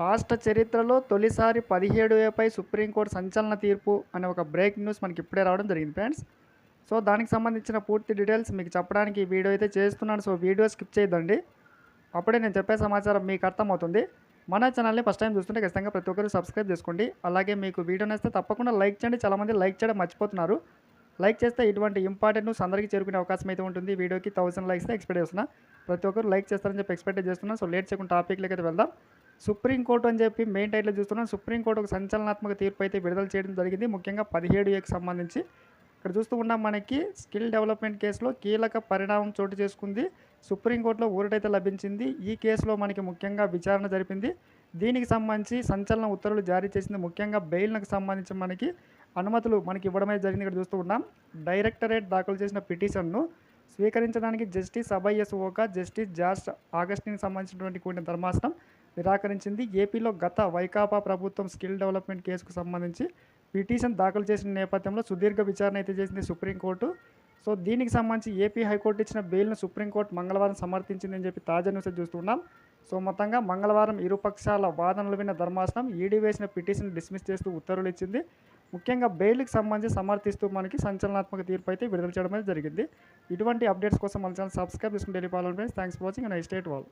రాష్ట్ర చరిత్రలో తొలిసారి పదిహేడు ఏపై సుప్రీంకోర్టు సంచలన తీర్పు అనే ఒక బ్రేక్ న్యూస్ మనకి ఇప్పుడే రావడం జరిగింది ఫ్రెండ్స్. సో దానికి సంబంధించిన పూర్తి డీటెయిల్స్ మీకు చెప్పడానికి ఈ వీడియో అయితే చేస్తున్నాను. సో వీడియో స్కిప్ చేయదండి అప్పుడే నేను చెప్పే సమాచారం మీకు అర్థమవుతుంది. మన ఛానల్ని ఫస్ట్ టైం చూస్తుంటే ఖచ్చితంగా ప్రతి ఒక్కరు సబ్స్క్రైబ్ చేసుకోండి. అలాగే మీకు వీడియో నచ్చితే తప్పకుండా లైక్ చేయండి. చాలామంది లైక్ చేయడం మర్చిపోతున్నారు. లైక్ చేస్తే ఇటువంటి ఇంపార్టెంట్ న్యూస్ అందరికీ చేరుకునే అవకాశం అయితే ఉంటుంది. వీడియోకి థౌసండ్ లైక్స్ ఎక్స్పెక్ట్ చేస్తున్నా. ప్రతి ఒక్కరు లైక్ చేస్తారని చెప్పి ఎక్స్పెక్ట్ చేస్తున్నాను సో లేట్ చేయకుండా టాపిక్లోకి అయితే వెళ్దాం. సుప్రీంకోర్టు అని చెప్పి మెయిన్ టైట్లో చూస్తున్నాం. సుప్రీంకోర్టు ఒక సంచలనాత్మక తీర్పు అయితే విడుదల చేయడం జరిగింది. ముఖ్యంగా పదిహేడు ఏకి సంబంధించి ఇక్కడ చూస్తూ ఉన్నాం మనకి స్కిల్ డెవలప్మెంట్ కేసులో కీలక పరిణామం చోటు చేసుకుంది. సుప్రీంకోర్టులో ఊరటైతే లభించింది. ఈ కేసులో మనకి ముఖ్యంగా విచారణ జరిపింది. దీనికి సంబంధించి సంచలన ఉత్తర్వులు జారీ చేసింది ముఖ్యంగా బెయిల్కి సంబంధించి మనకి అనుమతులు మనకి ఇవ్వడమే జరిగింది ఇక్కడ చూస్తూ ఉన్నాం. డైరెక్టరేట్ దాఖలు చేసిన పిటిషన్ను స్వీకరించడానికి justice Abhay S Oka justice George ఆగస్టిన్కి సంబంధించినటువంటి కూడిన ధర్మాసనం నిరాకరించింది. ఏపీలో గత వైకాపా ప్రభుత్వం స్కిల్ డెవలప్మెంట్ కేసుకు సంబంధించి పిటిషన్ దాఖలు చేసిన నేపథ్యంలో సుదీర్ఘ విచారణ అయితే చేసింది సుప్రీంకోర్టు. సో దీనికి సంబంధించి ఏపీ హైకోర్టు ఇచ్చిన బెయిల్ను సుప్రీంకోర్టు మంగళవారం సమర్థించిందని చెప్పి తాజా న్యూస్ చూస్తున్నాం. సో మొత్తంగా మంగళవారం ఇరుపక్షాల వాదనలు విన్న ధర్మాసనం ఈడీ వేసిన పిటిషన్ డిస్మిస్ చేస్తూ ఉత్తర్వులు ఇచ్చింది. ముఖ్యంగా బెయిల్కి సంబంధించి సమర్థిస్తూ మనకి సంచలనాత్మక తీర్పు అయితే విడుదల చేయడం అనేది జరిగింది. ఇటువంటి అప్డేట్స్ కోసం మన ఛానల్ సబ్స్క్రైబ్ చేసుకుని daily friends thanks for watching and I state wall